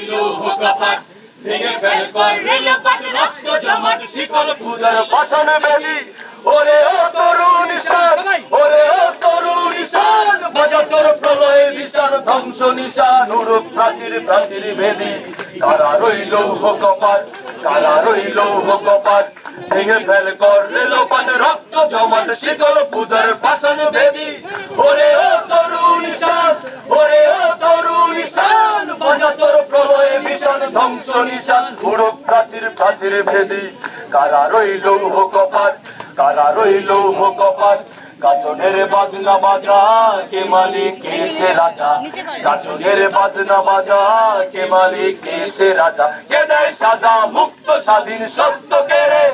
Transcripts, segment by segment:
রইল কপাট ভেঙে ফেল কর রেলপাট রক্ত জমাট শিকল পূজার পাশানে বেদি ওরে ও তরুণ নিশান ওরে ও তরুণ নিশান বাজা তোর প্রলয় নিশান ধ্বংস নিশান উড়ুক প্রাচীর প্রাচীর ভেদি কারা রইল কপাট কারা রইল কপাট ভেঙে ফেল কর রেলপাট রক্ত জমাট শিকল পূজার পাশানে বেদি। ধ্বংস নিশান উড়ুক প্রাচীর প্রাচীর ভেদি। কারা রইল কপাট কারা রইল কপাট গাছনের বাজনা বাজা, কে মালিক, কে সে রাজা? গাছনের বাজনা বাজা, কে মালিক, কে সে রাজা? কে দেয় সাজা মুক্ত স্বাধীন সত্য কেড়ে?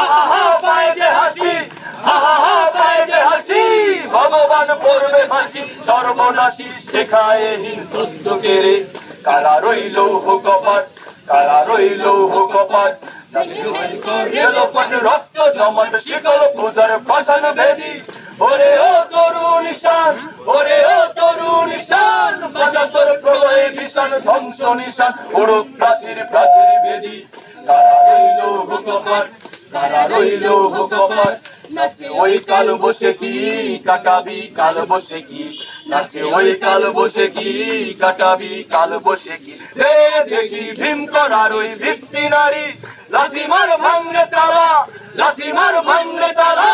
আহা হা পায় যে হাসি আহা হা পায় যে হাসি। ভগবান পড়বে ফাঁসি, সর্বনাশী শেখায় হিন সত্য কেড়ে। কারা রইল কপাট কারা রইল কপাট রক্ত জমাট, শিকল পূজার পাশান ভেদি ওরে ও তরুণ নিশান ওরে ও তরুণ নিশান বাজা তোর প্রলয় নিশান ধ্বংস নিশান উড়ুক প্রাচীর প্রাচীর ভেদি কারা রইল কপাট কারা রইল কপাট ওই কাল বসে কি, কাটাবি কাল বসে কি? নাচে ওই কাল বসে কি, কাটাবি কাল বসে কি? দেখি ভীম করার ওই ভিত্তি নারী। লাথি মার ভাঙলে তালা লাথি মার ভাঙলে তালা।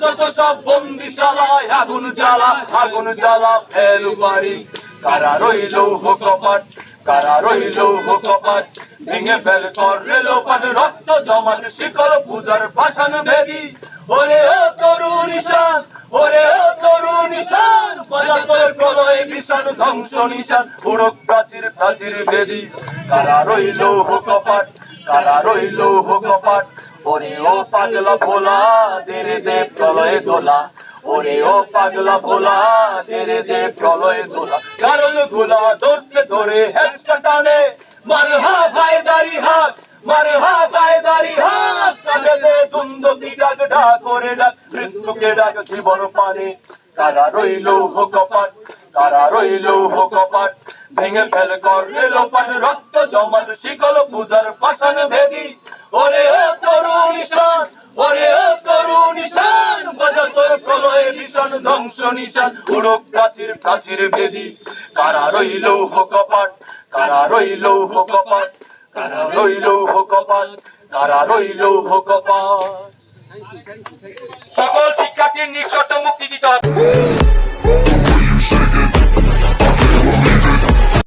যত সব বন্দিশালায় আগুন জ্বালা আগুন জ্বালা ফেল বাড়ি। কারা রইল কপাট কারা রইল কপাট ভেঙে ফেল কর রেলোপাট রক্ত জমাট শিকল পূজার পাশান ভেদি ওরে ও তরুণ ওরে নিশান প্রলয় নিশান ধ্বংস, নিশান, উড়ক প্রাচীর প্রাচীর ভেদি কারা রইল কপাট কারা রইল কপাট ওরে ও পাগলা ভোলা দেরে দে প্রলয় দোলা। ওরে ও পাগলা ভোলা দেরে দে প্রলয় দোলা। কারণ গোলা ধরছে ধরে হেঁচকা টানে। মার হা ফায়দারি হাত, মার হা ফায়দারি হাত। কাটে দে দুন্দ কি ডাক ডাক করে ডাক, মৃত্যুকে ডাক জীবন পানে। কারা রইল কপাট কারা রইল কপাট ভেঙে ফেল কর রেলোপাট রক্ত জমাট, শিকল পূজার পাশান ভেদি। ওরে ও ওরে ও বাজা তোর প্রলয় নিশান ধ্বংস নিশান, উড়ক প্রাচীর প্রাচীর ভেদি। কারা রইল কপাট কারা রইল কপাট কারা রইল কপাট কারা রইল কপাট সকল শিক্ষার্থীর নিঃশর্ত